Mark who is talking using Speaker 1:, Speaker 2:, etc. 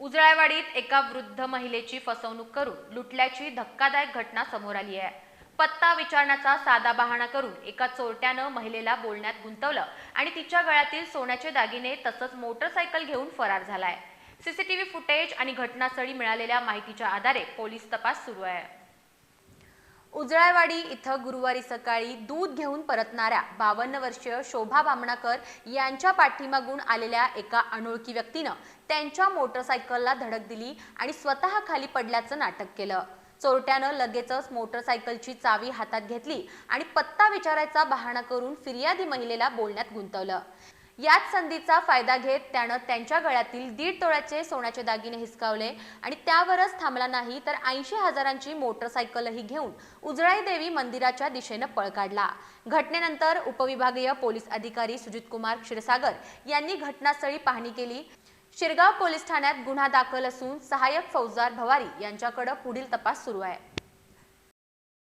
Speaker 1: उजळ्यावाडीत एका वृद्ध महिलेची फसवणूक करून लुटल्याची धक्कादायक घटना समोर आली आहे. पत्ता विचारण्याचा साधा बहाणा करून एका चोरट्यानं महिलेला बोलण्यात गुंतवलं आणि तिच्या गळ्यातील सोन्याचे दागिने तसंच मोटरसायकल घेऊन फरार झालाय. सीसीटीव्ही फुटेज आणि घटनास्थळी मिळालेल्या माहितीच्या आधारे पोलीस तपास सुरू आहे. उजळायवाडी इथं गुरुवारी सकाळी दूध घेऊन परतणाऱ्या बावन्न वर्षीय शोभा बामणाकर यांच्या पाठीमागून आलेल्या एका अनोळखी व्यक्तीनं त्यांच्या मोटरसायकलला धडक दिली आणि स्वतः खाली पडल्याचं नाटक केलं. चोरट्यानं लगेचच मोटरसायकलची चावी हातात घेतली आणि पत्ता विचारायचा बहाणा करून फिर्यादी महिलेला बोलण्यात गुंतवलं. याच संधीचा फायदा घेत त्यानं त्यांच्या गळ्यातील दीड तोळ्याचे सोन्याचे दागिने हिसकावले आणि त्यावरच थांबला नाही तर ऐंशी हजारांची मोटरसायकलही घेऊन उजळाई देवी मंदिराच्या दिशेनं पळ काढला. घटनेनंतर उपविभागीय पोलीस अधिकारी सुजित कुमार क्षीरसागर यांनी घटनास्थळी पाहणी केली. शिरगाव पोलीस ठाण्यात गुन्हा दाखल असून सहाय्यक फौजदार भवारी यांच्याकडे पुढील तपास सुरू आहे.